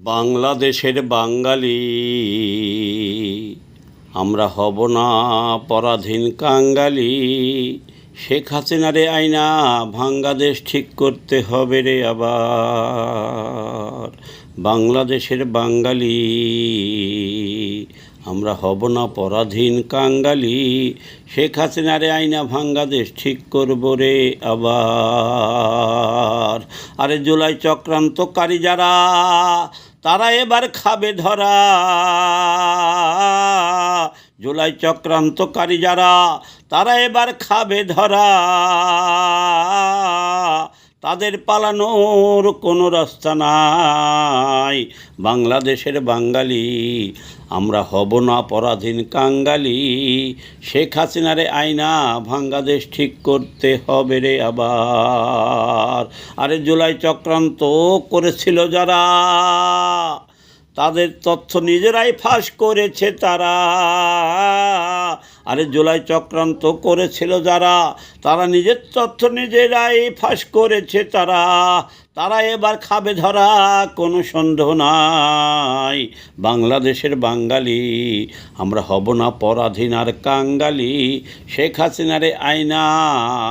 বাংলাদেশের বাঙালি। আমরা হব না পরাধীন কাঙ্গালি। শেখ হাসিনারে আইনা বাংলাদেশ ঠিক করতে হবে রে আবার। বাংলাদেশের বাঙালি। আমরা হব না পরাধীন কাঙ্গালি। শেখ হাসিনা হাসিনারে আইনা বাংলাদেশ ঠিক করব রে আবার। আরে জুলাই চক্রান্তকারী যারা, তারা এবার খাবে ধরা। জুলাই চক্রান্তকারী যারা, তারা এবার খাবে ধরা। তাদের পালানোর কোনো রাস্তা নাই। বাংলাদেশের বাঙালি, আমরা হব না পরাধীন কাঙ্গালি। শেখ হাসিনারে আইনা বাংলাদেশ ঠিক করতে হবে রে আবার। আরে জুলাই চক্রান্ত করেছিল যারা, তাদের তথ্য নিজেরাই ফাঁস করেছে তারা। আরে জুলাই চক্রান্ত করেছিল যারা, তারা নিজের তথ্য নিজেরাই ফাঁস করেছে তারা। তারা এবার খাবে ধরা, কোনো সন্দেহ নাই। বাংলাদেশের বাঙালি, আমরা হব না পরাধীন আর কাঙ্গালি। শেখ হাসিনারে আইনা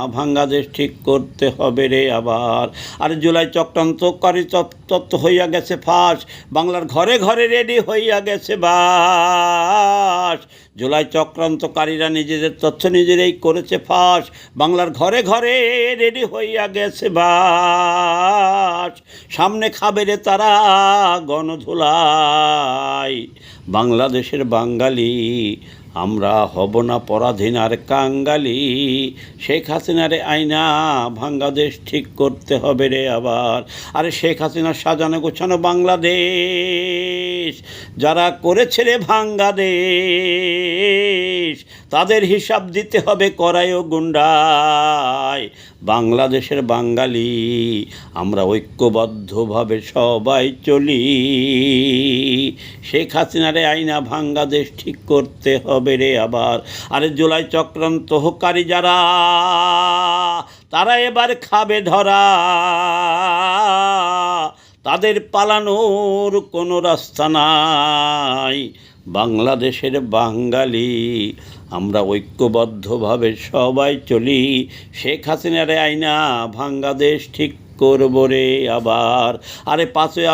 বাংলাদেশ ঠিক করতে হবে রে আবার। আর জুলাই চক্রান্তকারী তত্ত্ব হইয়া গেছে ফাঁস, বাংলার ঘরে ঘরে রেডি হইয়া গেছে বাস। জুলাই চক্রান্তকারীরা নিজেদের তথ্য নিজেরাই করেছে ফাঁস। বাংলার ঘরে ঘরে রেডি হইয়া গেছে বাস। সামনে খাবে রে তারা গণধুলাই। বাংলাদেশের বাঙালি, আমরা হব না পরাধীন আর কাঙ্গালি। শেখ হাসিনারে আইনা বাংলাদেশ ঠিক করতে হবে রে আবার। আরে শেখ হাসিনার সাজানো গোছানো বাংলাদেশ। যারা করেছে রে ভাঙ্গাদেশ তাদের হিসাব দিতে হবে করাই ও গুন্ডায়। বাংলাদেশের বাঙালি, আমরা ঐক্যবদ্ধভাবে সবাই চলি। শেখ হাসিনারে আইনা বাংলাদেশ ঠিক করতে হবে রে আবার। আরে জুলাই চক্রান্ত হোকারী যারা, তারা এবার খাবে ধরা। তাদের পালানোর কোনো রাস্তা নাই। বাংলাদেশের বাঙালি, আমরা ঐক্যবদ্ধভাবে সবাই চলি। শেখ হাসিনার আইনা বাংলাদেশ ঠিক করব রে আবার। আরে পাঁচই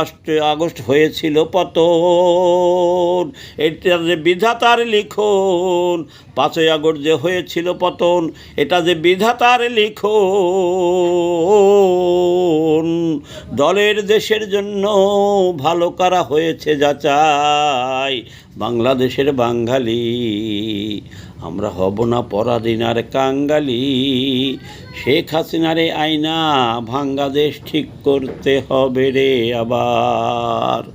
আগস্ট হয়েছিল পতন। এটা যে বিধাতার লিখন, পাঁচই আগস্ট যে হয়েছিল পতন, এটা যে বিধাতার লিখন। দলের দেশের জন্য ভালো করা হয়েছে যা চাই। বাংলাদেশের বাঙালি। আমরা হব না পরাধীন আর কাঙ্গালি। শেখ হাসিনারে আয়না বাংলাদেশ ঠিক করতে হবে রে আবার।